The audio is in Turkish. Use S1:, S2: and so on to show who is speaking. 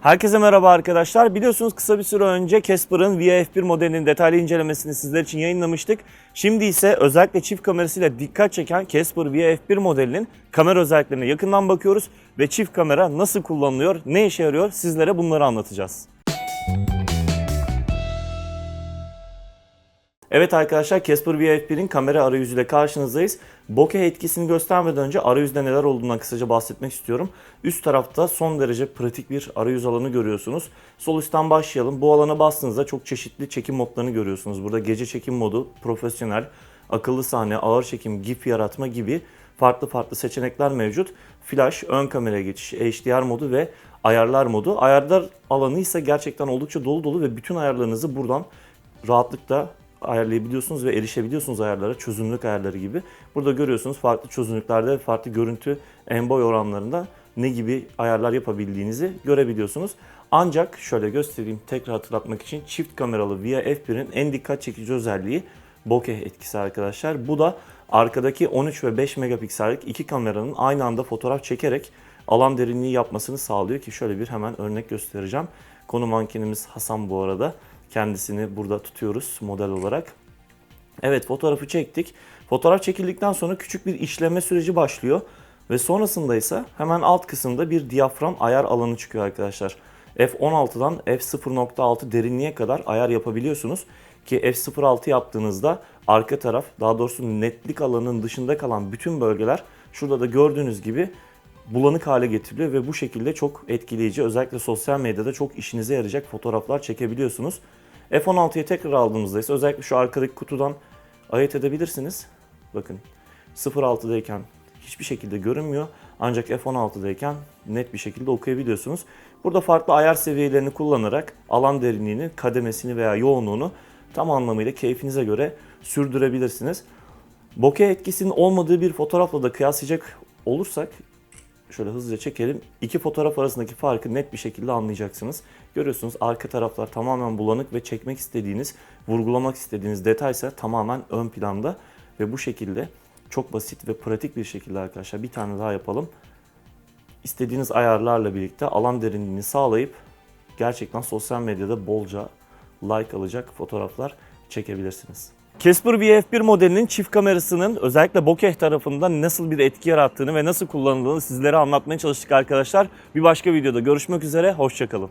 S1: Herkese merhaba arkadaşlar. Biliyorsunuz kısa bir süre önce Casper'ın VF1 modelinin detaylı incelemesini sizler için yayınlamıştık. Şimdi ise özellikle çift kamerasıyla dikkat çeken Casper VF1 modelinin kamera özelliklerine yakından bakıyoruz ve çift kamera nasıl kullanılıyor, ne işe yarıyor sizlere bunları anlatacağız. Evet arkadaşlar Casper VF1'in kamera arayüzüyle karşınızdayız. Bokeh etkisini göstermeden önce arayüzde neler olduğundan kısaca bahsetmek istiyorum. Üst tarafta son derece pratik bir arayüz alanı görüyorsunuz. Sol üstten başlayalım. Bu alana bastığınızda çok çeşitli çekim modlarını görüyorsunuz. Burada gece çekim modu, profesyonel, akıllı sahne, ağır çekim, GIF yaratma gibi farklı farklı seçenekler mevcut. Flash, ön kameraya geçiş, HDR modu ve ayarlar modu. Ayarlar alanı ise gerçekten oldukça dolu dolu ve bütün ayarlarınızı buradan rahatlıkla ayarlayabiliyorsunuz ve erişebiliyorsunuz ayarlara, çözünürlük ayarları gibi. Burada görüyorsunuz farklı çözünürlüklerde farklı görüntü en boy oranlarında ne gibi ayarlar yapabildiğinizi görebiliyorsunuz. Ancak şöyle göstereyim tekrar hatırlatmak için çift kameralı Via F1'in en dikkat çekici özelliği bokeh etkisi arkadaşlar. Bu da arkadaki 13 ve 5 megapiksellik iki kameranın aynı anda fotoğraf çekerek alan derinliği yapmasını sağlıyor ki şöyle bir hemen örnek göstereceğim. Konu mankenimiz Hasan bu arada. Kendisini burada tutuyoruz model olarak. Evet fotoğrafı çektik. Fotoğraf çekildikten sonra küçük bir işleme süreci başlıyor. Ve sonrasında ise hemen alt kısımda bir diyafram ayar alanı çıkıyor arkadaşlar. F16'dan F0.6 derinliğe kadar ayar yapabiliyorsunuz. Ki F06 yaptığınızda arka taraf daha doğrusu netlik alanının dışında kalan bütün bölgeler şurada da gördüğünüz gibi bulanık hale getiriliyor ve bu şekilde çok etkileyici özellikle sosyal medyada çok işinize yarayacak fotoğraflar çekebiliyorsunuz. F16'yı tekrar aldığımızda ise özellikle şu arkadaki kutudan ayırt edebilirsiniz. Bakın 06'dayken hiçbir şekilde görünmüyor. Ancak F16'dayken net bir şekilde okuyabiliyorsunuz. Burada farklı ayar seviyelerini kullanarak alan derinliğini, kademesini veya yoğunluğunu tam anlamıyla keyfinize göre sürdürebilirsiniz. Bokeh etkisinin olmadığı bir fotoğrafla da kıyaslayacak olursak şöyle hızlıca çekelim. İki fotoğraf arasındaki farkı net bir şekilde anlayacaksınız. Görüyorsunuz arka taraflar tamamen bulanık ve çekmek istediğiniz, vurgulamak istediğiniz detaysa tamamen ön planda ve bu şekilde çok basit ve pratik bir şekilde arkadaşlar bir tane daha yapalım. İstediğiniz ayarlarla birlikte alan derinliğini sağlayıp gerçekten sosyal medyada bolca like alacak fotoğraflar çekebilirsiniz. Casper VF1 modelinin çift kamerasının özellikle bokeh tarafından nasıl bir etki yarattığını ve nasıl kullanıldığını sizlere anlatmaya çalıştık arkadaşlar. Bir başka videoda görüşmek üzere, hoşçakalın.